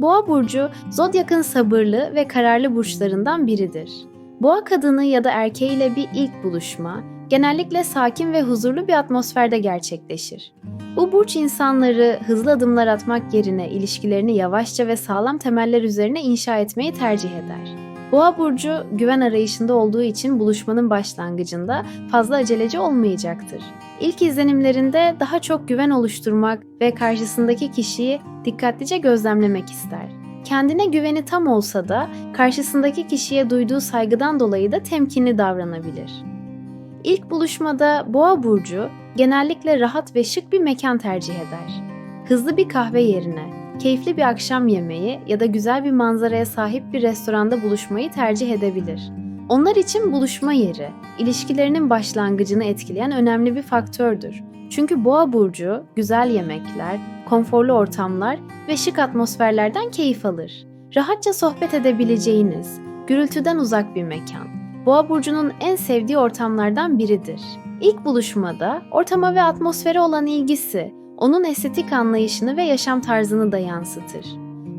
Boğa burcu zodyakın sabırlı ve kararlı burçlarından biridir. Boğa kadını ya da erkeğiyle bir ilk buluşma genellikle sakin ve huzurlu bir atmosferde gerçekleşir. Bu burç insanları hızlı adımlar atmak yerine ilişkilerini yavaşça ve sağlam temeller üzerine inşa etmeyi tercih eder. Boğa burcu güven arayışında olduğu için buluşmanın başlangıcında fazla aceleci olmayacaktır. İlk izlenimlerinde daha çok güven oluşturmak ve karşısındaki kişiyi dikkatlice gözlemlemek ister. Kendine güveni tam olsa da karşısındaki kişiye duyduğu saygıdan dolayı da temkinli davranabilir. İlk buluşmada Boğa burcu genellikle rahat ve şık bir mekan tercih eder. Hızlı bir kahve yerine keyifli bir akşam yemeği ya da güzel bir manzaraya sahip bir restoranda buluşmayı tercih edebilir. Onlar için buluşma yeri, ilişkilerinin başlangıcını etkileyen önemli bir faktördür. Çünkü Boğa burcu güzel yemekler, konforlu ortamlar ve şık atmosferlerden keyif alır. Rahatça sohbet edebileceğiniz, gürültüden uzak bir mekan. Boğa burcunun en sevdiği ortamlardan biridir. İlk buluşmada ortama ve atmosfere olan ilgisi, onun estetik anlayışını ve yaşam tarzını da yansıtır.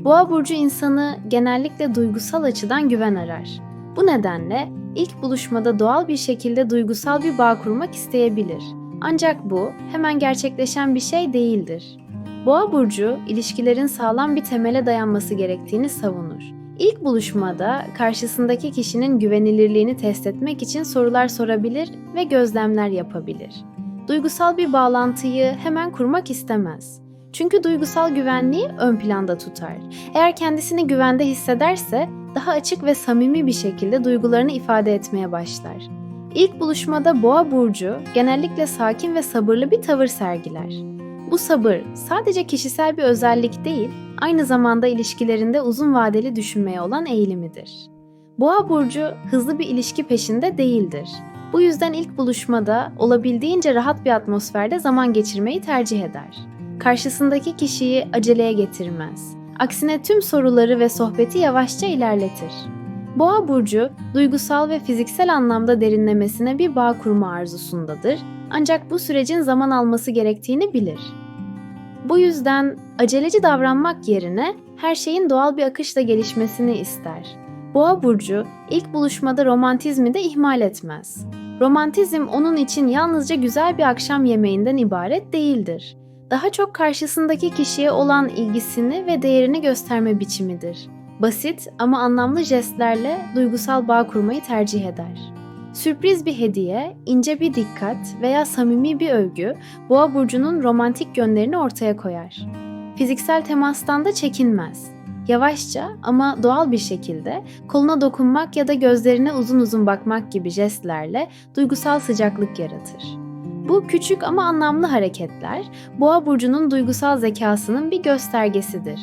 Boğa burcu insanı genellikle duygusal açıdan güven arar. Bu nedenle ilk buluşmada doğal bir şekilde duygusal bir bağ kurmak isteyebilir. Ancak bu hemen gerçekleşen bir şey değildir. Boğa burcu ilişkilerin sağlam bir temele dayanması gerektiğini savunur. İlk buluşmada karşısındaki kişinin güvenilirliğini test etmek için sorular sorabilir ve gözlemler yapabilir duygusal bir bağlantıyı hemen kurmak istemez. Çünkü duygusal güvenliği ön planda tutar. Eğer kendisini güvende hissederse daha açık ve samimi bir şekilde duygularını ifade etmeye başlar. İlk buluşmada Boğa burcu genellikle sakin ve sabırlı bir tavır sergiler. Bu sabır sadece kişisel bir özellik değil, aynı zamanda ilişkilerinde uzun vadeli düşünmeye olan eğilimidir. Boğa burcu hızlı bir ilişki peşinde değildir. Bu yüzden ilk buluşmada olabildiğince rahat bir atmosferde zaman geçirmeyi tercih eder. Karşısındaki kişiyi aceleye getirmez. Aksine tüm soruları ve sohbeti yavaşça ilerletir. Boğa burcu duygusal ve fiziksel anlamda derinlemesine bir bağ kurma arzusundadır. Ancak bu sürecin zaman alması gerektiğini bilir. Bu yüzden aceleci davranmak yerine her şeyin doğal bir akışla gelişmesini ister. Boğa burcu ilk buluşmada romantizmi de ihmal etmez. Romantizm onun için yalnızca güzel bir akşam yemeğinden ibaret değildir. Daha çok karşısındaki kişiye olan ilgisini ve değerini gösterme biçimidir. Basit ama anlamlı jestlerle duygusal bağ kurmayı tercih eder. Sürpriz bir hediye, ince bir dikkat veya samimi bir övgü Boğa burcunun romantik yönlerini ortaya koyar. Fiziksel temastan da çekinmez Yavaşça ama doğal bir şekilde koluna dokunmak ya da gözlerine uzun uzun bakmak gibi jestlerle duygusal sıcaklık yaratır. Bu küçük ama anlamlı hareketler Boğa burcunun duygusal zekasının bir göstergesidir.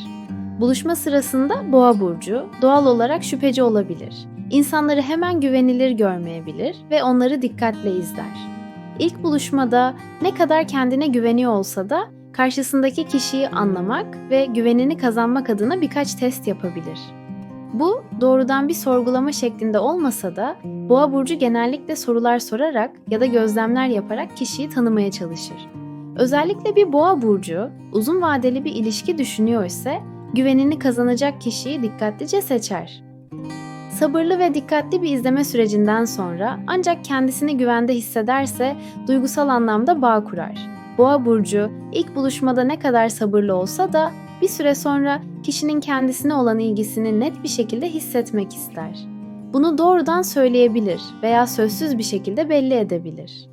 Buluşma sırasında Boğa burcu doğal olarak şüpheci olabilir. İnsanları hemen güvenilir görmeyebilir ve onları dikkatle izler. İlk buluşmada ne kadar kendine güveniyor olsa da karşısındaki kişiyi anlamak ve güvenini kazanmak adına birkaç test yapabilir. Bu doğrudan bir sorgulama şeklinde olmasa da Boğa burcu genellikle sorular sorarak ya da gözlemler yaparak kişiyi tanımaya çalışır. Özellikle bir Boğa burcu uzun vadeli bir ilişki düşünüyor ise güvenini kazanacak kişiyi dikkatlice seçer. Sabırlı ve dikkatli bir izleme sürecinden sonra ancak kendisini güvende hissederse duygusal anlamda bağ kurar Boğa burcu ilk buluşmada ne kadar sabırlı olsa da bir süre sonra kişinin kendisine olan ilgisini net bir şekilde hissetmek ister. Bunu doğrudan söyleyebilir veya sözsüz bir şekilde belli edebilir.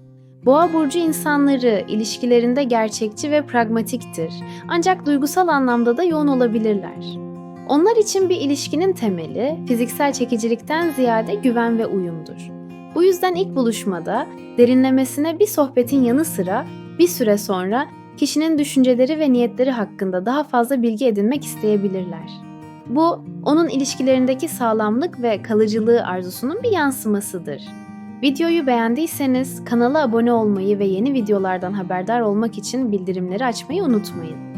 Boğa burcu insanları ilişkilerinde gerçekçi ve pragmatiktir. Ancak duygusal anlamda da yoğun olabilirler. Onlar için bir ilişkinin temeli fiziksel çekicilikten ziyade güven ve uyumdur. Bu yüzden ilk buluşmada derinlemesine bir sohbetin yanı sıra bir süre sonra kişinin düşünceleri ve niyetleri hakkında daha fazla bilgi edinmek isteyebilirler. Bu, onun ilişkilerindeki sağlamlık ve kalıcılığı arzusunun bir yansımasıdır. Videoyu beğendiyseniz kanala abone olmayı ve yeni videolardan haberdar olmak için bildirimleri açmayı unutmayın.